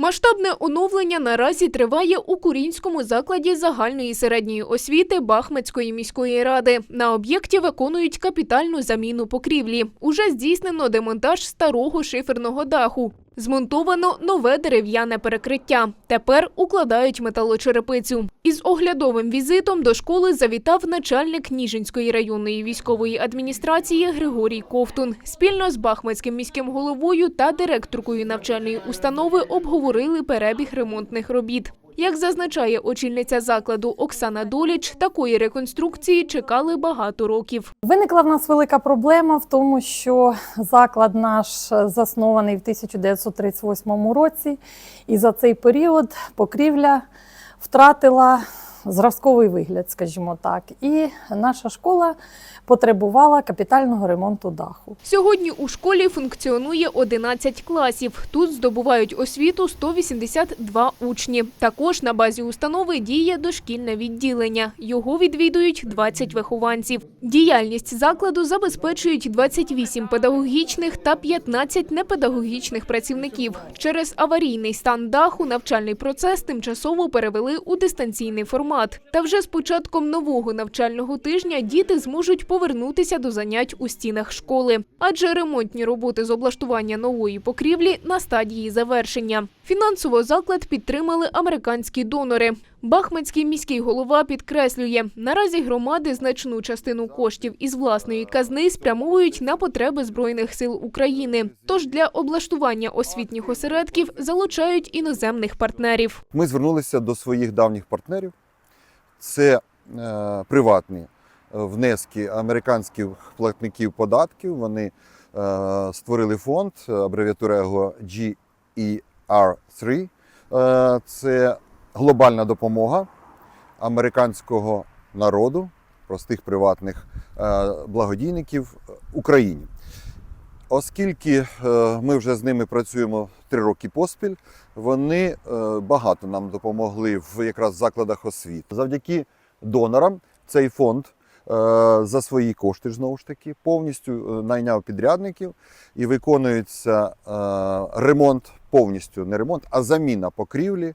Масштабне оновлення наразі триває у Курінському закладі загальної середньої освіти Бахмецької міської ради. На об'єкті виконують капітальну заміну покрівлі. Уже здійснено демонтаж старого шиферного даху. Змонтовано нове дерев'яне перекриття. Тепер укладають металочерепицю. Із оглядовим візитом до школи завітав начальник Ніжинської районної військової адміністрації Григорій Ковтун. Спільно з Бахмацьким міським головою та директоркою навчальної установи обговорили перебіг ремонтних робіт. Як зазначає очільниця закладу Оксана Доліч, такої реконструкції чекали багато років. Виникла в нас велика проблема в тому, що заклад наш заснований в 1938 році, і за цей період покрівля втратила зразковий вигляд, скажімо так. І наша школа потребувала капітального ремонту даху. Сьогодні у школі функціонує 11 класів. Тут здобувають освіту 182 учні. Також на базі установи діє дошкільне відділення. Його відвідують 20 вихованців. Діяльність закладу забезпечують 28 педагогічних та 15 непедагогічних працівників. Через аварійний стан даху навчальний процес тимчасово перевели у дистанційний формат. Та вже з початком нового навчального тижня діти зможуть повернутися до занять у стінах школи, адже ремонтні роботи з облаштування нової покрівлі на стадії завершення. Фінансово заклад підтримали американські донори. Бахмацький міський голова підкреслює, наразі громади значну частину коштів із власної казни спрямовують на потреби збройних сил України. Тож для облаштування освітніх осередків залучають іноземних партнерів. Ми звернулися до своїх давніх партнерів. Це е, приватні е, внески американських платників податків. Вони е, створили фонд, абревіатура його GER3. Е, це глобальна допомога американського народу, простих приватних благодійників Україні. Оскільки е, ми вже з ними працюємо три роки поспіль, вони е, багато нам допомогли в якраз закладах освіти. Завдяки донорам цей фонд е, за свої кошти знову ж таки повністю найняв підрядників і виконується ремонт повністю не ремонт, а заміна покрівлі.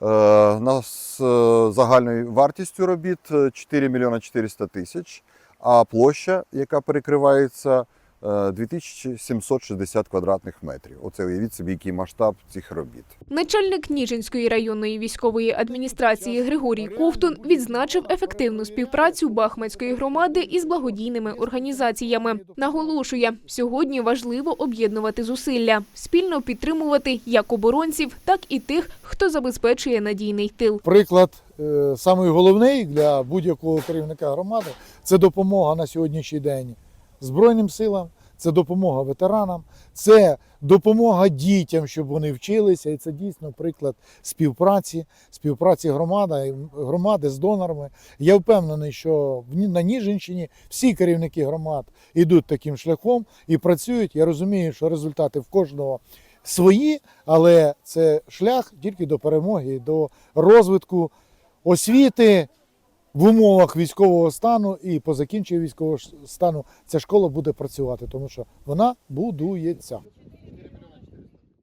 На загальною вартістю робіт е, 4 мільйона 400 тисяч, а площа, яка перекривається, 2760 квадратних метрів. Оце уявіть собі, який масштаб цих робіт. Начальник Ніжинської районної військової адміністрації Григорій Ковтун відзначив ефективну співпрацю Бахмацької громади із благодійними організаціями. Наголошує, сьогодні важливо об'єднувати зусилля, спільно підтримувати як оборонців, так і тих, хто забезпечує надійний тил. Приклад е, самий головний для будь-якого керівника громади це допомога на сьогоднішній день Збройним силам, це допомога ветеранам, це допомога дітям, щоб вони вчилися. І це дійсно приклад співпраці, співпраці громади, громади з донорами. Я впевнений, що на Ніжинщині всі керівники громад йдуть таким шляхом і працюють. Я розумію, що результати в кожного свої, але це шлях тільки до перемоги, до розвитку освіти в умовах військового стану і по закінченню військового стану ця школа буде працювати, тому що вона будується.